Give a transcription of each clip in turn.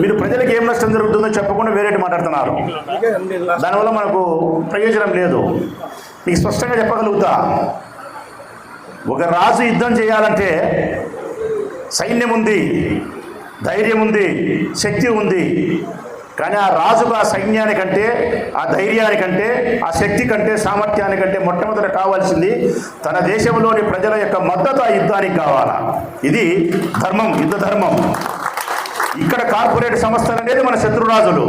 మీరు ప్రజలకు ఏం నష్టం జరుగుతుందో చెప్పకుండా వేరేటి మాట్లాడుతున్నారు. దానివల్ల మనకు ప్రయోజనం లేదు. మీకు స్పష్టంగా చెప్పగలుగుతా. ఒక రాజు యుద్ధం చేయాలంటే సైన్యం ఉంది ధైర్యం ఉంది శక్తి ఉంది. కానీ ఆ రాజుకు ఆ సైన్యానికంటే ఆ ధైర్యానికంటే ఆ శక్తి కంటే సామర్థ్యానికంటే మొట్టమొదట కావాల్సింది తన దేశంలోని ప్రజల యొక్క మద్దతు ఆ యుద్ధానికి కావాలా. ఇది ధర్మం యుద్ధ ధర్మం. ఇక్కడ కార్పొరేట్ సంస్థలు అనేది మన శత్రురాజులు.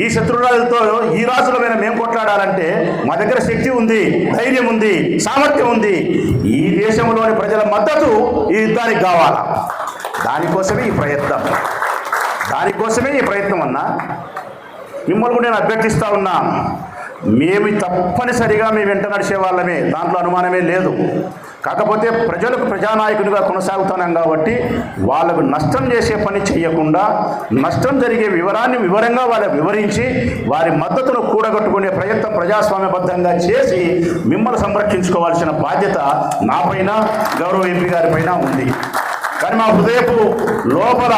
ఈ శత్రురాజులతో ఈ రాజుల మీద మేము కొట్లాడాలంటే మా దగ్గర శక్తి ఉంది ధైర్యం ఉంది సామర్థ్యం ఉంది. ఈ దేశంలోని ప్రజల మద్దతు ఈ యుద్ధానికి కావాలా. దానికోసమే ఈ ప్రయత్నం. దానికోసమే ఈ ప్రయత్నం అన్నా. మిమ్మల్ని కూడా నేను అభ్యర్థిస్తా ఉన్నా. మేము తప్పనిసరిగా మేము వెంట నడిచే వాళ్ళమే. దాంట్లో అనుమానమే లేదు. కాకపోతే ప్రజలకు ప్రజానాయకునిగా కొనసాగుతున్నాం కాబట్టి వాళ్ళకు నష్టం చేసే పని చేయకుండా నష్టం జరిగే వివరాన్ని వివరంగా వాళ్ళకు వివరించి వారి మద్దతును కూడగట్టుకునే ప్రయత్నం ప్రజాస్వామ్యబద్ధంగా చేసి మిమ్మల్ని సంరక్షించుకోవాల్సిన బాధ్యత నాపైన గౌరవ ఎంపీ గారిపైన ఉంది. కానీ మా హృదయపు లోపల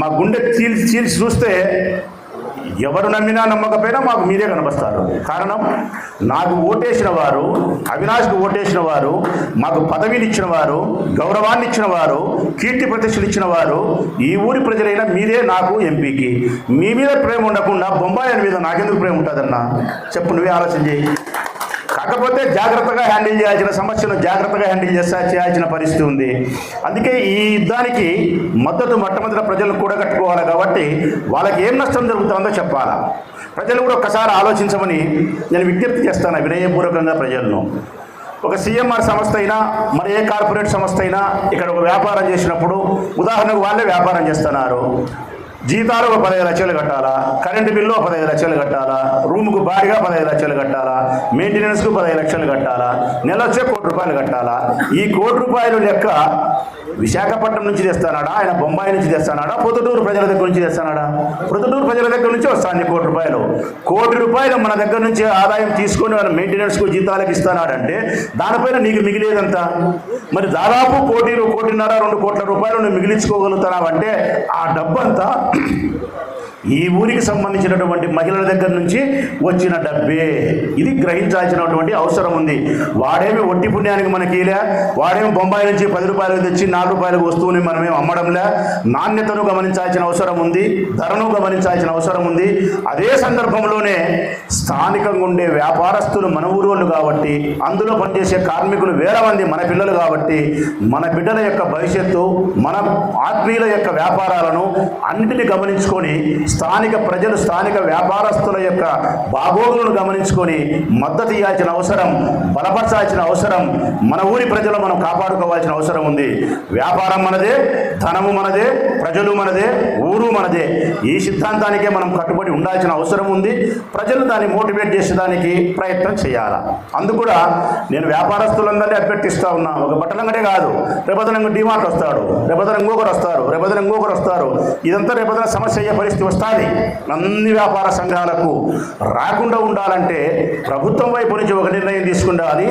మా గుండె చీల్చి చీల్చి చూస్తే ఎవరు నమ్మినా నమ్మకపోయినా మాకు మీరే కనిపిస్తారు కారణం నాకు ఓటేసిన వారు అవినాష్కి ఓటేసిన వారు మాకు పదవిని ఇచ్చిన వారు గౌరవాన్ని ఇచ్చిన వారు కీర్తి ప్రతిష్టలు ఇచ్చిన వారు ఈ ఊరి ప్రజలైనా మీరే నాకు ఎంపీకి. మీ మీద ప్రేమ ఉండకుండా బొంబాయి మీద నాకెందుకు ప్రేమ ఉంటుందన్నా? చెప్పు నువ్వే ఆలోచన చేయి. కాకపోతే జాగ్రత్తగా హ్యాండిల్ చేయాల్సిన సమస్యను జాగ్రత్తగా హ్యాండిల్ చేస్తా చేయాల్సిన పరిస్థితి ఉంది. అందుకే ఈ యుద్ధానికి మద్దతు మొట్టమొదటి ప్రజలు కూడగట్టుకోవాలి కాబట్టి వాళ్ళకి ఏం నష్టం జరుగుతుందో చెప్పాలా. ప్రజలు కూడా ఒక్కసారి ఆలోచించమని నేను విజ్ఞప్తి చేస్తాను వినయపూర్వకంగా ప్రజలను. ఒక సిఎంఆర్ సంస్థ అయినా మరి ఏ కార్పొరేట్ సంస్థ అయినా ఇక్కడ ఒక వ్యాపారం చేసినప్పుడు ఉదాహరణకు వాళ్ళే వ్యాపారం చేస్తున్నారు. జీతాలు ఒక పదహైదు లక్షలు కట్టాలా? కరెంటు బిల్లు పదహైదు లక్షలు కట్టాలా? రూముకు భారీగా పదహైదు లక్షలు కట్టాలా? మెయింటెనెన్స్కు పదహైదు లక్షలు కట్టాలా? నెల వచ్చే కోటి రూపాయలు కట్టాలా? ఈ కోటి రూపాయలు లెక్క విశాఖపట్నం నుంచి తెస్తానాడా? ఆయన బొంబాయి నుంచి తెస్తానాడా? పొద్దుటూరు ప్రజల దగ్గర నుంచి తెస్తానాడా? పొద్దుటూరు ప్రజల దగ్గర నుంచి వస్తాను కోటి రూపాయలు. కోటి రూపాయలు మన దగ్గర నుంచి ఆదాయం తీసుకొని మన మెయింటెనెన్స్కు జీతాలకు ఇస్తానాడంటే దానిపైన నీకు మిగిలేదంత? మరి దాదాపు కోటి కోటిన్నర రెండు కోట్ల రూపాయలు నువ్వు మిగిలించుకోగలుగుతున్నావంటే ఆ డబ్బంతా ఈ ఊరికి సంబంధించినటువంటి మహిళల దగ్గర నుంచి వచ్చిన డబ్బే. ఇది గ్రహించాల్సినటువంటి అవసరం ఉంది. వాడేమి ఒట్టి పుణ్యానికి మనకి లే వాడేమి బొంబాయి నుంచి పది రూపాయలు తెచ్చి నాలుగు రూపాయలకు వస్తువుని మనమేం అమ్మడంలే. నాణ్యతను గమనించాల్సిన అవసరం ఉంది. ధరను గమనించాల్సిన అవసరం ఉంది. అదే సందర్భంలోనే స్థానికంగా ఉండే వ్యాపారస్తులు మన ఊరోళ్ళు కాబట్టి అందులో పనిచేసే కార్మికులు వేరే మంది మన పిల్లలు కాబట్టి మన బిడ్డల యొక్క భవిష్యత్తు మన ఆత్మీయుల యొక్క వ్యాపారాలను అన్నిటిని గమనించుకొని స్థానిక ప్రజలు స్థానిక వ్యాపారస్తుల యొక్క బాగోగులను గమనించుకొని మద్దతు ఇవ్వాల్సిన అవసరం బలపరచాల్సిన అవసరం మన ఊరి ప్రజలు మనం కాపాడుకోవాల్సిన అవసరం ఉంది. వ్యాపారం మనదే ధనము మనదే ప్రజలు మనదే ఊరు మనదే. ఈ సిద్ధాంతానికే మనం కట్టుబడి ఉండాల్సిన అవసరం ఉంది. ప్రజలు దాన్ని మోటివేట్ చేసేదానికి ప్రయత్నం చేయాలి? అందుకు కూడా నేను వ్యాపారస్తులందరినీ అభ్యర్థిస్తా ఉన్నా. ఒక బట్టలంగడే కాదు. రేపొద్దున డిమార్ట్ వస్తాడు. రేపొద్దున ఇంకొకరు వస్తారు. రేపొద్దున ఇంకొకరు వస్తారు. ఇదంతా రేపదన సమస్య అయ్యే పరిస్థితి వస్తుంది అన్ని వ్యాపార సంఘాలకు రాకుండా ఉండాలంటే ప్రభుత్వం వైపు నుంచి ఒక నిర్ణయం తీసుకుండాలి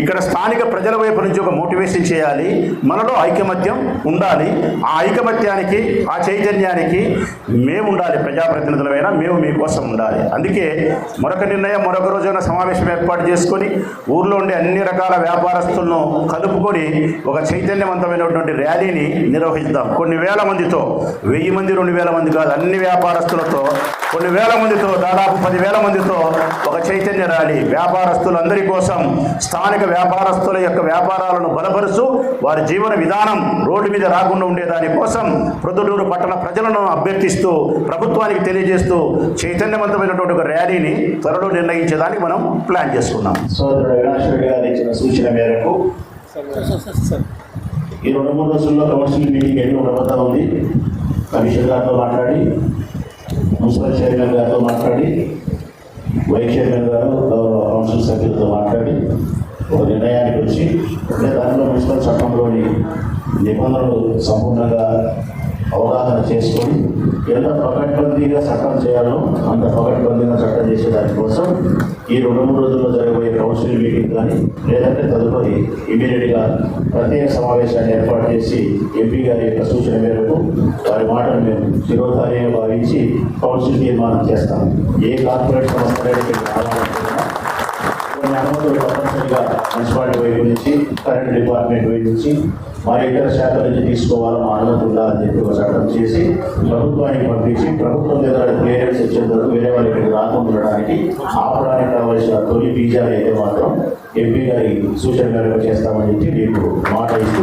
ఇక్కడ స్థానిక ప్రజల వైపు నుంచి ఒక మోటివేషన్ చేయాలి మనలో ఐకమత్యం ఉండాలి. ఆ ఐకమత్యానికి ఆ చైతన్యానికి మేము ఉండాలి ప్రజాప్రతినిధులమైనా మేము మీకోసం ఉండాలి. అందుకే మరొక నిర్ణయం మరొక రోజున సమావేశం ఏర్పాటు చేసుకొని ఊర్లో ఉండే అన్ని రకాల వ్యాపారస్తులను కలుపుకొని ఒక చైతన్యవంతమైనటువంటి ర్యాలీని నిర్వహిద్దాం. కొన్ని వేల మందితో వెయ్యి మంది రెండు వేల మంది కాదు అన్ని వ్యాపారస్తులతో కొన్ని వేల మందితో దాదాపు పదివేల మందితో ఒక చైతన్య ర్యాలీ. వ్యాపారస్తులందరి కోసం స్థానిక వ్యాపారస్తుల యొక్క వ్యాపారాలను బలపరుస్తూ వారి జీవన విధానం రోడ్డు మీద రాకుండా ఉండేదాని కోసం ప్రొద్దుటూరు పట్టణ ప్రజలను అభ్యర్థిస్తూ ప్రభుత్వానికి తెలియజేస్తూ చైతన్యవంతమైనటువంటి ఒక ర్యాలీని త్వరలో నిర్ణయించేదానికి మనం ప్లాన్ చేసుకున్నాం. సోదరుడు అవినాష్ రెడ్డి గారు ఇచ్చిన సూచన మేరకు ఈ రెండు మూడు రోజుల్లో కమర్షియల్ మీటింగ్ ఎన్నో ఉండబోతా ఉంది. కమిషన్ గారితో మాట్లాడి మున్సిపల్ చైర్మన్ గారితో మాట్లాడి వైస్ చైర్మన్ గారు గౌరవ కౌన్సిల్ సభ్యులతో మాట్లాడి ఒక నిర్ణయానికి వచ్చి అంటే దానిలో మున్సిపల్ చట్టంలోని నిబంధనలు సంపూర్ణంగా అవగాహన చేసుకొని ఎంత పకడ్బందీగా చట్టం చేయాలో అంత పకడ్బందీగా చట్టం చేసే దానికోసం ఈ రెండు మూడు రోజుల్లో జరగబోయే కౌన్సిల్ మీటింగ్ కానీ లేదంటే తదుపరి ఇమీడియట్గా ప్రత్యేక సమావేశాన్ని ఏర్పాటు చేసి ఎంపీ గారి యొక్క సూచన మేరకు వారి మాటను మేము శిరోధార్యంగా భావించి కౌన్సిల్ తీర్మానం చేస్తాం. ఏ కార్పొరేట్ సంస్థ అనుమతులు తప్పనిసరిగా మున్సిపాలిటీ వైపు నుంచి కరెంట్ డిపార్ట్మెంట్ వైపు నుంచి మరి ఇతర శాఖల నుంచి తీసుకోవాలని మా అనుమతి ఉండాలని చెప్పి ఒక చట్టం చేసి ప్రభుత్వానికి పంపించి ప్రభుత్వం దగ్గర క్లియరెన్స్ ఇచ్చేంత వరకు వేరే వాళ్ళు ఇక్కడికి రాకుండా ఉండడానికి ఆపడానికి కావలసిన తొలి బీజాలు అయితే మాత్రం ఎంపీ గారి సూచన మేరకు చేస్తామని చెప్పి మీకు మాట ఇస్తూ